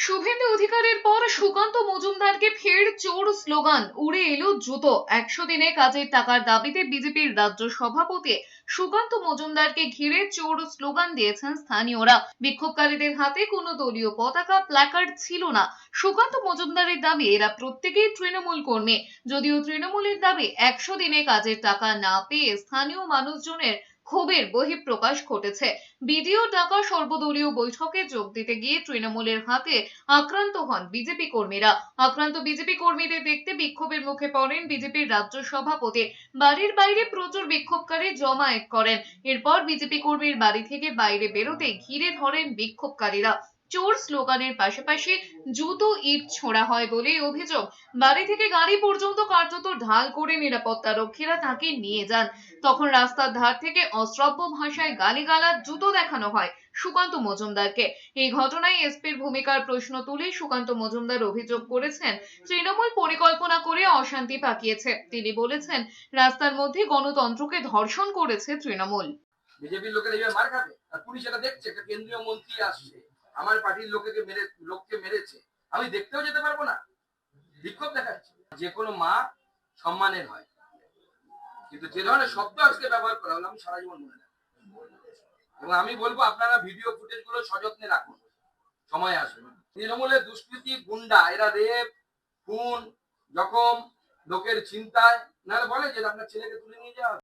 শুভেন্দু অধিকারের পর সুকান্ত মজুমদারকে ফের চোর স্লোগান, উড়ে এলো জুতো। একশো দিনে কাজের টাকার দাবিতে বিজেপির রাজ্য সভাপতি সুকান্ত মজুমদারকে ঘিরে চোর স্লোগান দিয়েছেন স্থানীয়রা। বিক্ষোভকারীদের হাতে কোনো দলীয় পতাকা প্ল্যাকার্ড ছিল না। সুকান্ত মজুমদারের দাবি, এরা প্রত্যেকেই তৃণমূল কর্মী। যদিও তৃণমূলের দাবি, একশো দিনে কাজের টাকা না পেয়ে স্থানীয় মানুষজনের ক্ষোভের বহিঃপ্রকাশ ঘটেছে। বিডিও ডাকা সর্বদলীয় বৈঠকে যোগ দিতে গিয়ে তৃণমূলের হাতে আক্রান্ত হন বিজেপি কর্মীরা। আক্রান্ত বিজেপি কর্মীদের দেখতে বিক্ষোভের মুখে পড়েন বিজেপির রাজ্য সভাপতি। বাড়ির বাইরে প্রচুর বিক্ষোভকারী জমায়েত করেন। এরপর বিজেপি কর্মীর বাড়ি থেকে বাইরে বেরোতে ঘিরে ধরেন বিক্ষোভকারীরা। চোর স্লোগানের পাশাপাশি জুতো ইট ছোড়া হয় বলে অভিযোগ। বাড়ি থেকে গাড়ি পর্যন্ত কার্যত ঢাল করে নিরাপত্তা রক্ষীরা তাকে নিয়ে যান। তখন রাস্তার ধার থেকে অশ্রাব্য ভাষায় গালিগালাজ, জুতো দেখানো হয় সুকান্ত মজুমদারকে। এই ঘটনায় এসপির ভূমিকার প্রশ্ন তুলে সুকান্ত মজুমদার অভিযোগ করেছেন, তৃণমূল পরিকল্পনা করে অশান্তি পাকিয়েছে। তিনি বলেছেন, রাস্তার মধ্যে গণতন্ত্রকে ধর্ষণ করেছে তৃণমূল। বিজেপির লোকেরা মার খাবে? আর পুলিশ এটা দেখছে, একটা কেন্দ্রীয় মন্ত্রী আসছে। আমার পার্টির লোকেকে মেরে, লোককে মেরেছে, আমি দেখতেও যেতে পারব না। বিক্ষোভ দেখাচ্ছে। যে কোনো মা সম্মানের হয়। কিন্তু যে ধরনের শব্দ আজকে ব্যবহার করা হলো, আমি সারা জীবন মনে এবং আমি বলব, আপনারা ভিডিও ফুটেজগুলো সযত্নে রাখুন। সময় আসবে তৃণমূলের দুষ্কৃতি গুন্ডা, এরা রেপ, খুন, জখম, লোকের চিন্তায়। নাহলে বলে যে আপনার ছেলেকে তুলে নিয়ে যাওয়া।